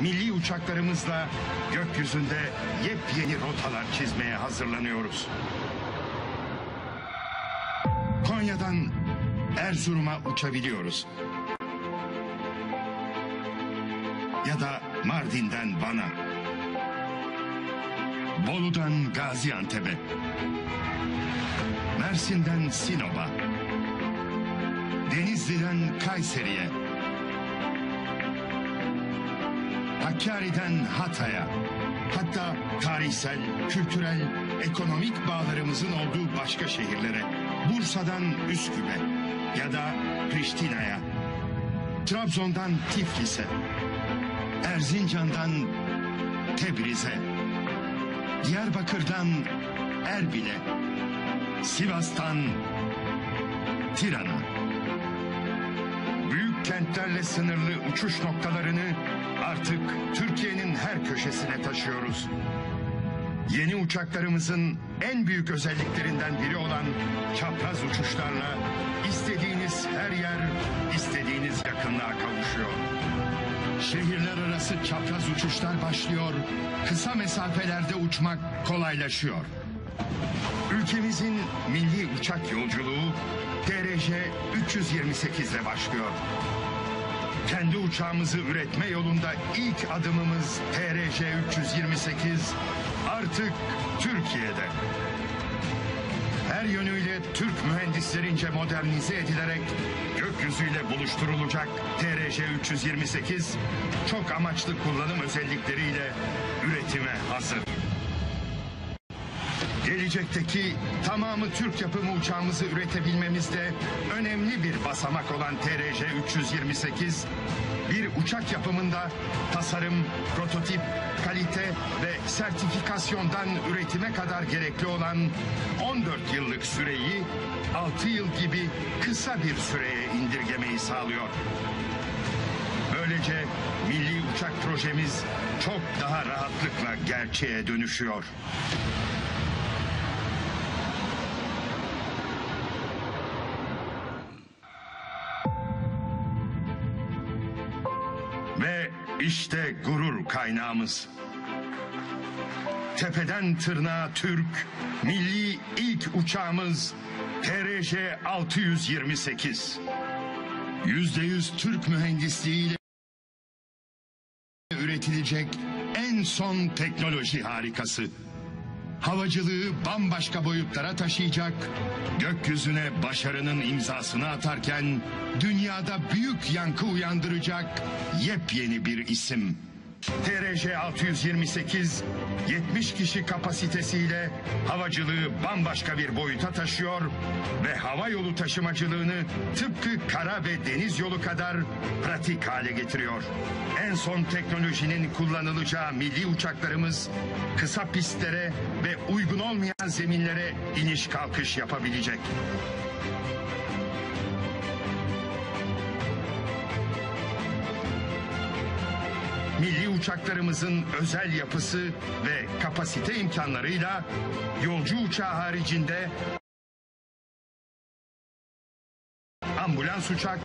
milli uçaklarımızla gökyüzünde yepyeni rotalar çizmeye hazırlanıyoruz. Konya'dan Erzurum'a uçabiliyoruz. Ya da Mardin'den Van'a. Bolu'dan Gaziantep'e. Mersin'den Sinop'a. Denizli'den Kayseri'ye. Hakkari'den Hatay'a. Hatta tarihsel, kültürel, ekonomik bağlarımızın olduğu başka şehirlere. Bursa'dan Üsküp'e ya da Priştina'ya. Trabzon'dan Tiflis'e. Erzincan'dan Tebriz'e. Diyarbakır'dan Erbil'e. Sivas'tan Tiran'a. Kentlerle sınırlı uçuş noktalarını artık Türkiye'nin her köşesine taşıyoruz. Yeni uçaklarımızın en büyük özelliklerinden biri olan çapraz uçuşlarla istediğiniz her yer istediğiniz yakınlığa kavuşuyor. Şehirler arası çapraz uçuşlar başlıyor, kısa mesafelerde uçmak kolaylaşıyor. Ülkemizin milli uçak yolculuğu TRJ 328 ile başlıyor. Kendi uçağımızı üretme yolunda ilk adımımız TRJ 328 artık Türkiye'de. Her yönüyle Türk mühendislerince modernize edilerek gökyüzüyle buluşturulacak TRJ 328 çok amaçlı kullanım özellikleriyle üretime hazır. Gelecekteki tamamı Türk yapımı uçağımızı üretebilmemizde önemli bir basamak olan TRJ 328 bir uçak yapımında tasarım, prototip, kalite ve sertifikasyondan üretime kadar gerekli olan 14 yıllık süreyi 6 yıl gibi kısa bir süreye indirgemeyi sağlıyor. Böylece milli uçak projemiz çok daha rahatlıkla gerçeğe dönüşüyor. İşte gurur kaynağımız. Tepeden tırnağa Türk, milli ilk uçağımız TRJ 628. Yüzde yüz Türk mühendisliğiyle üretilecek en son teknoloji harikası. Havacılığı bambaşka boyutlara taşıyacak, gökyüzüne başarının imzasını atarken dünyada büyük yankı uyandıracak yepyeni bir isim. TRJ 628 70 kişi kapasitesiyle havacılığı bambaşka bir boyuta taşıyor ve hava yolu taşımacılığını tıpkı kara ve deniz yolu kadar pratik hale getiriyor. En son teknolojinin kullanılacağı milli uçaklarımız kısa pistlere ve uygun olmayan zeminlere iniş kalkış yapabilecek. Uçaklarımızın özel yapısı ve kapasite imkanlarıyla yolcu uçağı haricinde ambulans uçak,